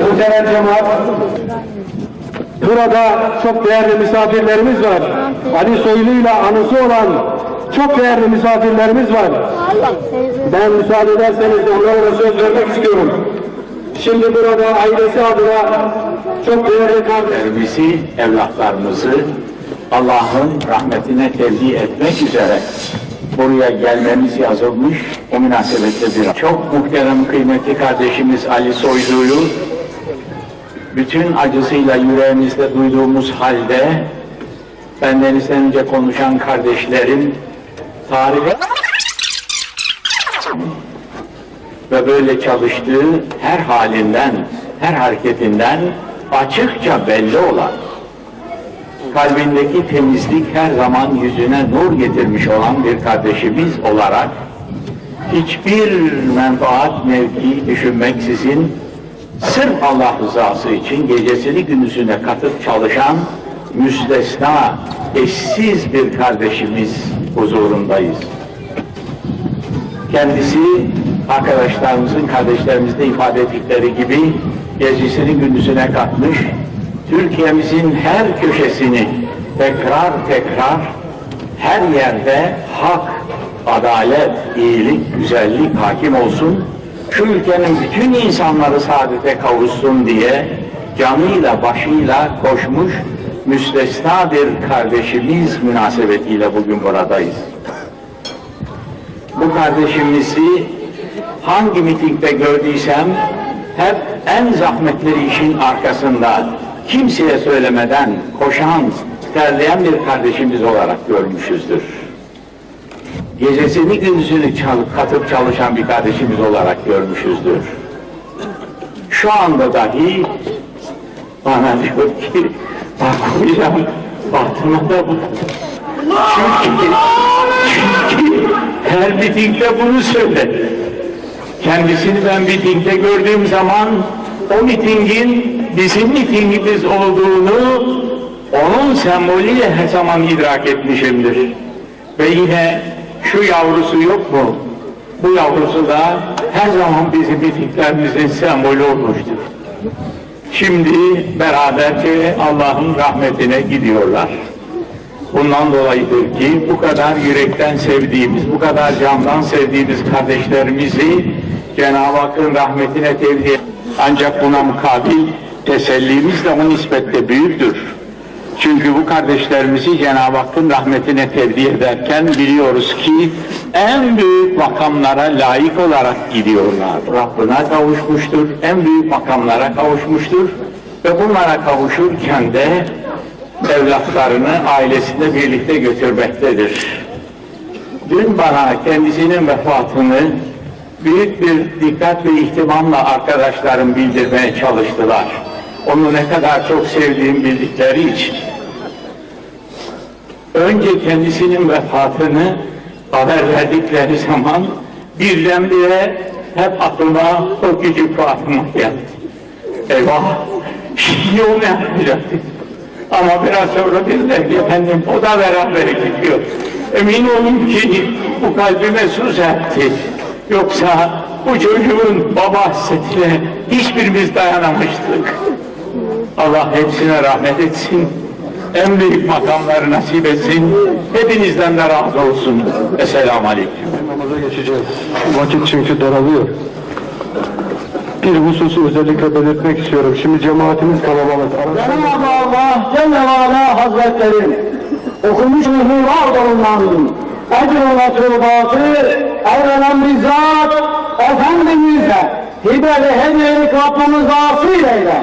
Muhterem cemaat, burada çok değerli misafirlerimiz var. Ali Soylu ile anısı olan çok değerli misafirlerimiz var. Ben müsaade ederseniz onlara söz vermek istiyorum. Şimdi burada ailesi adına çok değerli kardeşim. Evimizi, evlatlarımızı Allah'ın rahmetine tevdi etmek üzere buraya gelmemiz yazılmış. O münasebetle bir çok muhterem kıymetli kardeşimiz Ali Soylu'yu bütün acısıyla yüreğimizde duyduğumuz halde bendenizden önce konuşan kardeşlerin tarihe ve böyle çalıştığı her halinden, her hareketinden açıkça belli olan, kalbindeki temizlik her zaman yüzüne nur getirmiş olan bir kardeşimiz olarak hiçbir menfaat mevki düşünmeksizin sırf Allah rızası için gecesini gündüzüne katıp çalışan müstesna, eşsiz bir kardeşimiz huzurundayız. Kendisi arkadaşlarımızın, kardeşlerimizin de ifade ettikleri gibi gecesini gündüzüne katmış, Türkiye'mizin her köşesini tekrar tekrar her yerde hak, adalet, iyilik, güzellik hakim olsun, şu ülkenin bütün insanları saadete kavuşsun diye canıyla başıyla koşmuş müstesna bir kardeşimiz münasebetiyle bugün buradayız. Bu kardeşimizi hangi mitingde gördüysem hep en zahmetli işin arkasında kimseye söylemeden koşan, terleyen bir kardeşimiz olarak görmüşüzdür. Gecesini gündüzünü çalıp katıp çalışan bir kardeşimiz olarak görmüşüzdür. Şu anda dahi bana diyor ki bak hocam Fatıma da bu. Çünkü, çünkü her mitingde bunu söyledi. Kendisini ben mitingde gördüğüm zaman o mitingin bizim mitingimiz olduğunu onun sembolüyle her zaman idrak etmişimdir. Ve yine şu yavrusu yok mu? Bu yavrusu da her zaman bizim mitinglerimizin sembolü olmuştur. Şimdi beraberce Allah'ın rahmetine gidiyorlar. Bundan dolayıdır ki bu kadar yürekten sevdiğimiz, bu kadar candan sevdiğimiz kardeşlerimizi Cenab-ı Hakk'ın rahmetine tevdi Ancak buna mukabil tesellimiz de o nispetle büyüktür. Çünkü bu kardeşlerimizi Cenab-ı Hakk'ın rahmetine tevdi ederken biliyoruz ki en büyük makamlara layık olarak gidiyorlar. Rabbına kavuşmuştur, en büyük makamlara kavuşmuştur ve bunlara kavuşurken de evlatlarını ailesinde birlikte götürmektedir. Dün bana kendisinin vefatını büyük bir dikkat ve ihtimamla arkadaşlarım bildirmeye çalıştılar. Onu ne kadar çok sevdiğim bildikleri için. Önce kendisinin vefatını haber verdikleri zaman birdenbire hep aklıma o küçük Fatıma geldi. Eyvah! Şimdi o ne yapacaktı? Ama biraz sonra dediler ki efendim o da beraber gidiyor. Emin olun ki bu kalbime su serpti. Yoksa bu çocuğun baba hasretine hiçbirimiz dayanamamıştık. Allah hepsine rahmet etsin. En büyük makamları nasip etsin. Hepinizden de razı olsun. Esselamu Aleyküm. Namaza geçeceğiz. Vakit çünkü daralıyor. Bir hususu özellikle belirtmek istiyorum. Şimdi cemaatimiz kalabalık. Cenab-ı Allah Celle ve Ala Hazretleri okumuş mühürler bulunan ecr ve tuğbatı evrenen bizzat Efendimiz'e hibe ve hediyelik Rabbimiz asıl eyle.